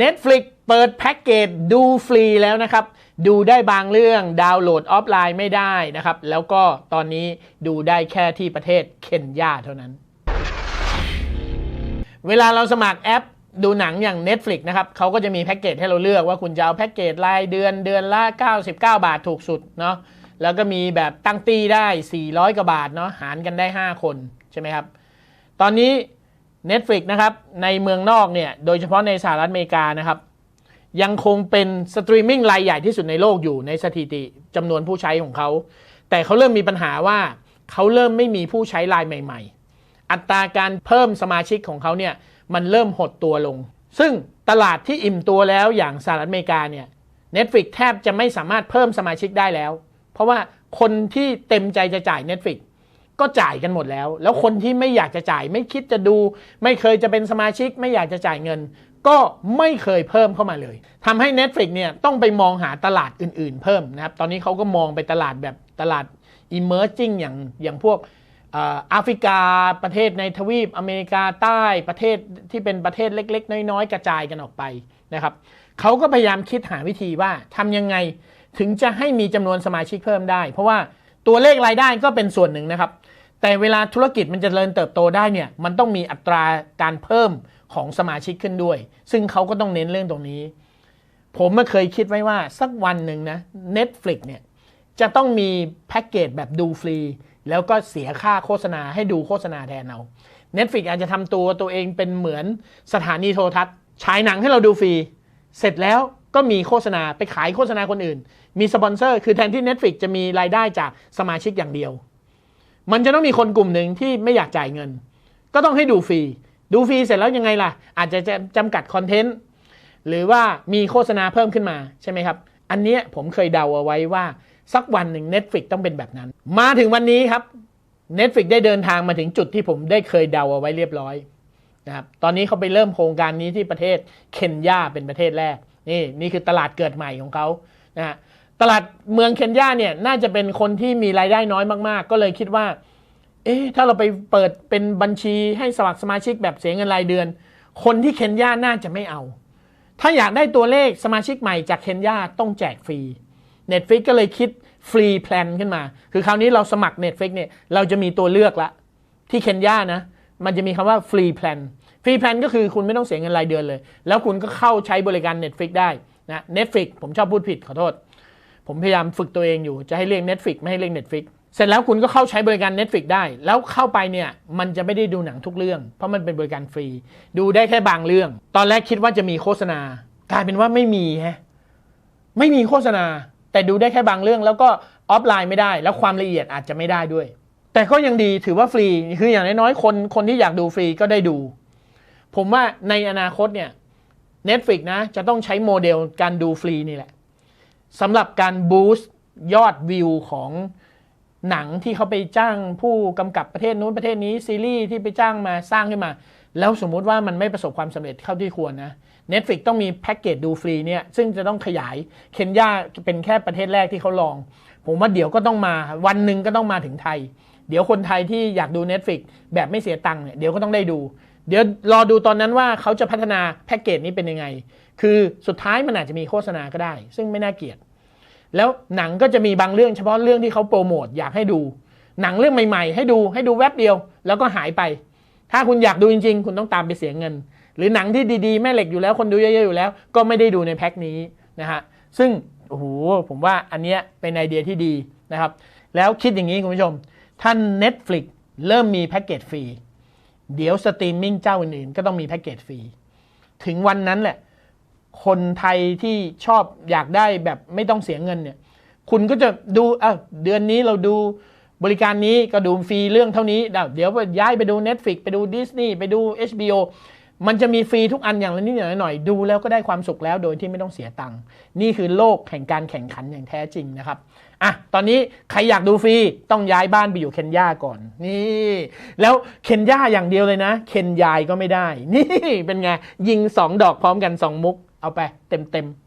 Netflix เปิดแพ็กเกจดูฟรีแล้วนะครับ ดูได้บางเรื่องดาวน์โหลดออฟไลน์ไม่ได้นะครับ แล้วก็ตอนนี้ดูได้แค่ที่ประเทศเคนยาเท่านั้น เวลาเราสมัครแอปดูหนังอย่าง Netflix นะครับเขาก็จะมีแพ็กเกจให้เราเลือกว่าคุณจะเอาแพ็กเกจรายเดือนเดือนละ 99 บาทถูกสุดเนาะแล้วก็มีแบบตั้งตีได้ 400 กว่าบาทเนาะหารกันได้ 5 คนใช่ไหมครับ ตอนนี้ Netflix นะครับในเมืองนอกเนี่ยโดยเฉพาะในสหรัฐอเมริกานะครับยังคงเป็นสตรีมมิ่งรายใหญ่ที่สุดในโลกอยู่ในสถิติจำนวนผู้ใช้ของเขา แต่เขาเริ่มมีปัญหาว่าเขาเริ่มไม่มีผู้ใช้รายใหม่ ๆ อัตราการเพิ่มสมาชิกของเขาเนี่ยมันเริ่มหดตัวลง ซึ่งตลาดที่อิ่มตัวแล้วอย่างสหรัฐอเมริกาเนี่ย Netflix แทบจะไม่สามารถเพิ่มสมาชิกได้แล้ว เพราะว่าคนที่เต็มใจจะจ่าย Netflix ก็จ่ายกันหมดแล้ว แล้วคนที่ไม่อยากจะจ่าย ไม่คิดจะดู ไม่เคยจะเป็นสมาชิก ไม่อยากจะจ่ายเงิน ก็ไม่เคยเพิ่มเข้ามาเลยทำให้ Netflix เนี่ยต้องไปมองหาตลาดอื่น ๆ เพิ่มนะครับตอนนี้เขาก็มองไปตลาดแบบตลาด emerging อย่างอย่างพวกแอฟริกาประเทศในทวีปอเมริกาใต้ประเทศที่เป็นประเทศเล็ก ๆ น้อยๆ กระจายกันออกไปนะครับเขาก็พยายามคิดหาวิธีว่าทำยังไงถึงจะให้มีจำนวนสมาชิกเพิ่มได้ เพราะว่า ตัวเลขรายได้ก็เป็นส่วนหนึ่งนะครับ แต่เวลาธุรกิจมันจะเจริญเติบโตได้เนี่ยมันต้องมีอัตราการเพิ่มของสมาชิกขึ้นด้วย ซึ่งเขาก็ต้องเน้นเรื่องตรงนี้ ผมไม่เคยคิดไว้ว่าสักวันหนึ่งนะ Netflix เนี่ยจะต้องมีแพ็กเกจแบบดูฟรี แล้วก็เสียค่าโฆษณาให้ดูโฆษณาแทนเอา Netflix อาจจะทำตัวตัวเองเป็นเหมือนสถานีโทรทัศน์ฉายหนังให้เราดูฟรี เสร็จแล้ว ก็มีโฆษณาไปขายโฆษณาคนอื่น มีสปอนเซอร์ คือแทนที่ Netflix จะมีรายได้จากสมาชิกอย่างเดียว มันจะต้องมีคนกลุ่มหนึ่งที่ไม่อยากจ่ายเงิน ก็ต้องให้ดูฟรี ดูฟรีเสร็จแล้วยังไงล่ะ อาจจะจำกัดคอนเทนต์ หรือว่ามีโฆษณาเพิ่มขึ้นมาใช่ไหมครับ อันเนี้ยผมเคยเดาเอาไว้ว่าสักวันหนึ่ง Netflix ต้องเป็นแบบนั้น มาถึงวันนี้ครับ Netflix ได้เดินทางมาถึงจุดที่ผมได้เคยเดาเอาไว้เรียบร้อยนะครับ ตอนนี้เขาไปเริ่มโครงการนี้ที่ประเทศเคนยาเป็นประเทศแรก นี่นี่คือตลาดเกิดใหม่ของเขานะฮะตลาดเมืองเคนยาเนี่ยน่าจะเป็นคนที่มีรายได้น้อยมากๆ ก็เลยคิดว่า เอ๊ะถ้าเราไปเปิดเป็นบัญชีให้สมัครสมาชิกแบบเสียเงินรายเดือน คนที่เคนยาน่าจะไม่เอา ถ้าอยากได้ตัวเลขสมาชิกใหม่จากเคนยาต้องแจกฟรี Netflix ก็เลยคิดฟรีแพลนขึ้นมา คือคราวนี้เราสมัคร Netflix เนี่ยเราจะมีตัวเลือกละที่เคนยานะ มันจะมีคำว่าฟรีแพลนฟรีแพลนก็คือคุณไม่ต้องเสียเงินรายเดือนเลย แล้วคุณก็เข้าใช้บริการ Netflix ได้นะ Netflix ผมชอบพูดผิดขอโทษ ผมพยายามฝึกตัวเองอยู่จะให้เรียก Netflix ไม่ให้เรียก Netflix เสร็จแล้วคุณก็เข้าใช้บริการ Netflix ได้ แล้วเข้าไปเนี่ยมันจะไม่ได้ดูหนังทุกเรื่อง เพราะมันเป็นบริการฟรี ดูได้แค่บางเรื่อง ตอนแรกคิดว่าจะมีโฆษณา กลายเป็นว่าไม่มีฮะไม่มีโฆษณา แต่ดูได้แค่บางเรื่อง แล้วก็ออฟไลน์ไม่ได้ แล้วความละเอียดอาจจะไม่ได้ด้วย แต่ก็ยังดีถือว่าฟรีคืออย่างน้อยๆคนคนที่อยากดูฟรีก็ได้ดู ผมว่าในอนาคตเนี่ย Netflix นะ จะต้องใช้โมเดลการดูฟรีนี่แหละสำหรับการบูสต์ยอดวิวของหนังที่เขาไปจ้างผู้กำกับประเทศนู้นประเทศนี้ซีรีส์ที่ไปจ้างมาสร้างขึ้นมา แล้วสมมุติว่ามันไม่ประสบความสำเร็จเข้าที่ควรนะ Netflix ต้องมีแพ็กเกจดูฟรีเนี่ยซึ่งจะต้องขยายเคนยาเป็นแค่ประเทศแรกที่เขาลอง ผมว่าเดี๋ยวก็ต้องมาวันหนึ่งก็ต้องมาถึงไทย เดี๋ยวคนไทยที่อยากดู Netflix แบบไม่เสียตังค์เนี่ยเดี๋ยวก็ต้องได้ดู เดี๋ยวรอดูตอนนั้นว่าเขาจะพัฒนาแพ็กเกจนี้เป็นยังไง คือสุดท้ายมันอาจจะมีโฆษณาก็ได้ ซึ่งไม่น่าเกลียด แล้วหนังก็จะมีบางเรื่องเฉพาะเรื่องที่เขาโปรโมทอยากให้ดู หนังเรื่องใหม่ๆ ให้ดูให้ดูแวบเดียว แล้วก็หายไป ถ้าคุณอยากดูจริง ๆ คุณต้องตามไปเสียเงิน หรือหนังที่ดีๆ แม่เหล็กอยู่แล้วคนดูเยอะๆอยู่แล้ว ก็ไม่ได้ดูในแพ็คนี้นะฮะซึ่งโอ้โหผมว่าอันเนี้ยเป็นไอเดียที่ดีนะครับ แล้วคิดอย่างนี้คุณผู้ชม ท่าน Netflix เริ่มมีแพ็กเกจฟรี เดี๋ยวสตรีมมิ่งเจ้าอื่นๆ ก็ต้องมีแพ็กเกจฟรี ถึงวันนั้นแหละ คนไทยที่ชอบอยากได้แบบไม่ต้องเสียเงินเนี่ย คุณก็จะดูอะเดือนนี้เราดูบริการนี้ก็ดูฟรีเรื่องเท่านี้ เดี๋ยวย้ายไปดู Netflix ไปดู Disney ไปดู HBO มันจะมีฟรีทุกอันอย่างละนิดอย่างละหน่อยดูแล้วก็ได้ความสุขแล้วโดยที่ไม่ต้องเสียตังค์นี่คือโลกแห่งการแข่งขันอย่างแท้จริงนะครับอะตอนนี้ใครอยากดูฟรีต้องย้ายบ้านไปอยู่เคนยาก่อน นี่ แล้วเคนยาอย่างเดียวเลยนะ เคนยายก็ไม่ได้ นี่เป็นไงยิงสองดอกพร้อมกันสองมุกเอาไปเต็มเต็มๆ